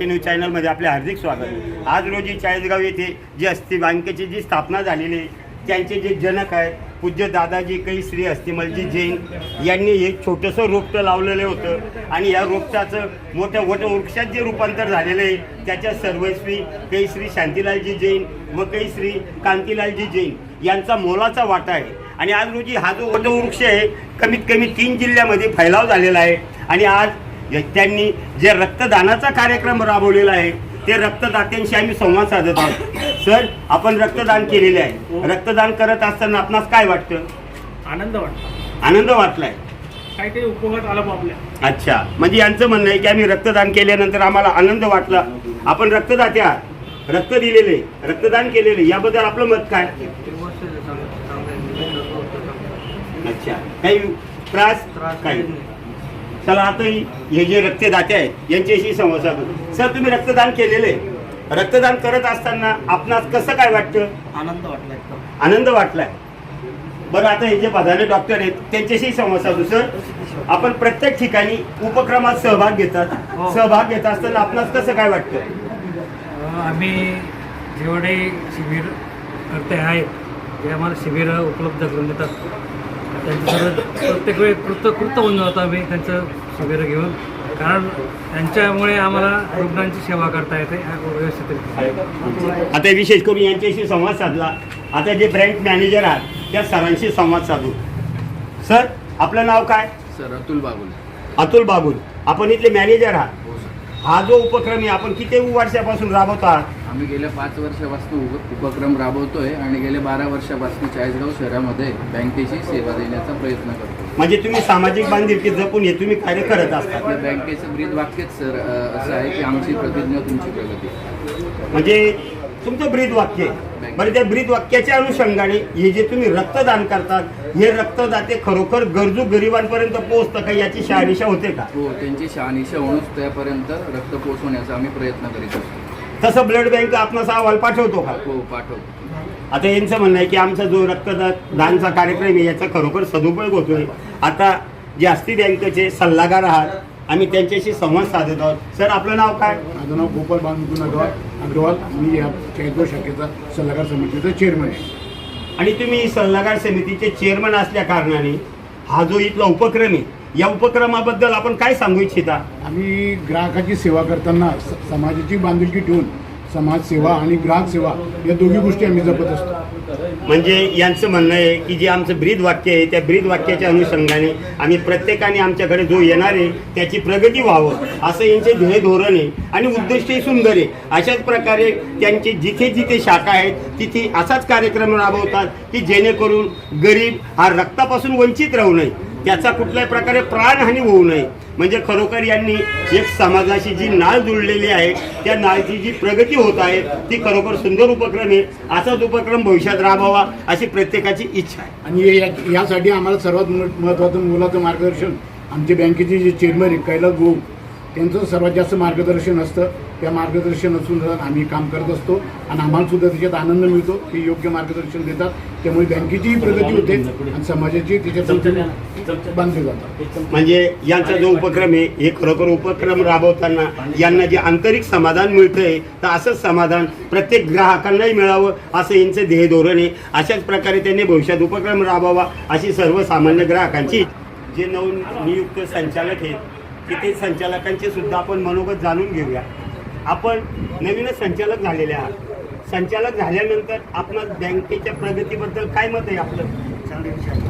Marathi news चॅनलमध्ये आपले हार्दिक स्वागत आज रोजी चाळीसगाव येथे जी अस्थी बँकेची जी स्थापना झालेली आहे त्यांचे जे जनक आहे पूज्य दादाजी कै श्री अस्थिमलजी जैन यांनी एक छोटंसं रोपटं लावलेलं होतं. आणि या रोपटाचं मोठ्या वटवृक्षात जे रूपांतर झालेलं आहे त्याच्या सर्वस्वी कै श्री शांतीलालजी जैन व कै श्री कांतीलालजी जैन यांचा मोलाचा वाटा आहे. आणि आज रोजी हा जो वटवृक्ष आहे कमीत कमी तीन जिल्ह्यामध्ये फैलाव झालेला आहे. आणि आज त्यांनी जे रक्तदानाचा कार्यक्रम राबवलेला आहे ते रक्तदात्यांशी आम्ही संवाद साधत आहोत. सर आपण रक्तदान केलेले आहे. रक्तदान करत असताना आपणास काय वाटतं? आनंद वाटतो. आनंद वाटलाय. काहीतरी उपयोगात आला आपल्या अच्छा. म्हणजे यांचं म्हणणं आहे की आम्ही रक्तदान केल्यानंतर आम्हाला आनंद वाटला. आपण रक्तदाते आहात. रक्त दिलेले रक्तदान केलेले. याबद्दल आपलं मत काय? अच्छा. काही त्रास? काही? चला आता ही- जे रक्तदाते आहेत यांच्याशी संवाद साधू. सर तुम्ही रक्तदान केलेले. रक्तदान करत असताना आपणास कसं काय वाटतं? आनंद वाटला एकदम. आनंद वाटलाय. बरं आता हे जे बधाने डॉक्टर आहेत त्यांच्याशी संवाद साधू सर. आपण प्रत्येक ठिकाणी उपक्रमात सहभाग घेतात. हो. सहभाग घेत असताना आपणास कसं काय वाटतं? आम्ही जेवढे शिबिर करते आहेत जे आम्हाला शिबिर उपलब्ध करून देतात. त्यांचं प्रत्येक वेळी कृत कृत होऊन जातो आम्ही त्यांचं शिबिर घेऊन. कारण त्यांच्यामुळे आम्हाला रुग्णांची सेवा करता येते व्यवस्थित आता विशेष करून यांच्याशी संवाद साधला. आता जे ब्रँच मॅनेजर आहात त्या सरांशी संवाद साधू. सर आपलं नाव काय? सर अतुल बागुल. अतुल बागुल. आपण इथले मॅनेजर आहात. हो जो उपक्रम आहे आपण किती वर्षापासून राबवतो? आहात आम्ही गेल्या पाच वर्षापासून उप उपक्रम राबवतोय आणि गेल्या बारा वर्षापासून चाळीसगाव शहरामध्ये बँकेची सेवा देण्याचा प्रयत्न करतो म्हणजे तुम्ही सामाजिक बांधिलकी जपून हे तुम्ही कार्य करत असतात आपल्या बँकेचं ब्रीद वाक्यच सर अ, असं आहे की आमची प्रतिज्ञा तुमची प्रगती. म्हणजे तुमचं ब्रीद वाक्य आहे. बरं त्या ब्रीद वाक्याच्या अनुषंगाने हे जे तुम्ही रक्तदान करतात हे रक्तदाते खरोखर गरजू गरिबांपर्यंत पोहोचतं का? याची शहानिशा होते का? हो त्यांची शहानिशा होऊनच त्यापर्यंत रक्त पोचवण्याचा आम्ही प्रयत्न करीत असतो. तसं ब्लड बँक आपणास अहवाल पाठवतो का? हो पाठवतो. आता यांचं म्हणणं आहे की आमचा जो रक्तदान दानचा कार्यक्रम आहे याचा खरोखर सदुपयोग होतोय. आता जे अस्थी बँकेचे सल्लागार आहात आम्ही त्यांच्याशी संवाद साधत आहोत. सर आपलं नाव काय? माझं नाव गोपाल बालमुकुंद अग्रवाल मी या चाळीसगाव शाखेचा सल्लागार समितीचा चेअरमन आहे. आणि तुम्ही सल्लागार समितीचे चेअरमन असल्या कारणाने हा जो इथला उपक्रम आहे या उपक्रमाबद्दल आपण काय सांगू इच्छिता? आम्ही ग्राहकाची सेवा करताना स- समाजाची बांधिलकी ठेवून समाज सेवा आणि ग्राहक सेवा या दोघी गोष्टी आम्ही जपत असतो. म्हणजे यांचं म्हणणं आहे की जे आमचं ब्रीद वाक्य आहे त्या ब्रीद वाक्याच्या अनुषंगाने आम्ही प्रत्येकाने आमच्याकडे जो येणार आहे त्याची प्रगती व्हावं. असं यांचे ध्येय धोरण आहे आणि उद्दिष्टही सुंदर आहे. अशाच प्रकारे त्यांचे जिथे जिथे शाखा आहेत तिथे असाच कार्यक्रम राबवतात की जेणेकरून गरीब हा रक्तापासून वंचित राहू नये. त्याचा कुठल्याही प्रकारे प्राणहानी होऊ नये. म्हणजे खरोखर यांनी एक समाजाशी जी नाळ जुळलेली आहे त्या नाळची जी प्रगती होत आहे ती खरोखर सुंदर उपक्रम आहे. असाच उपक्रम भविष्यात राबवावा अशी प्रत्येकाची इच्छा आहे. आणि या- यासाठी आम्हाला सर्वात मो- महत्त्वाचं मुलाचं मार्गदर्शन आमचे बँकेचे जे चेअरमन आहे कैलास भाऊ त्यांचं सर्वात जास्त मार्गदर्शन असतं. त्या मार्गदर्शन असून आम्ही काम करत असतो. आणि आम्हाला सुद्धा त्याच्यात आनंद मिळतो ते योग्य मार्गदर्शन देतात. त्यामुळे बँकेचीही प्रगती होते आणि समाजाची त्याच्यात बांधले जातात म्हणजे यांचा जो उपक्रम आहे हे खरोखर उपक्रम राबवताना यांना जे आंतरिक समाधान मिळतंय तर असंच समाधान प्रत्येक ग्राहकांनाही मिळावं असं यांचं ध्येय धोरण आहे. अशाच प्रकारे त्यांनी भविष्यात उपक्रम राबवावा अशी सर्वसामान्य ग्राहकांची जे नवीन नियुक्त संचालक आहेत तिथे संचालकांचे सुद्धा आपण मनोगत जाणून घेऊया. आपण नवीनच संचालक झालेले आहात. संचालक झाल्यानंतर आपण बँकेच्या प्रगतीबद्दल काय मत आहे आपलं?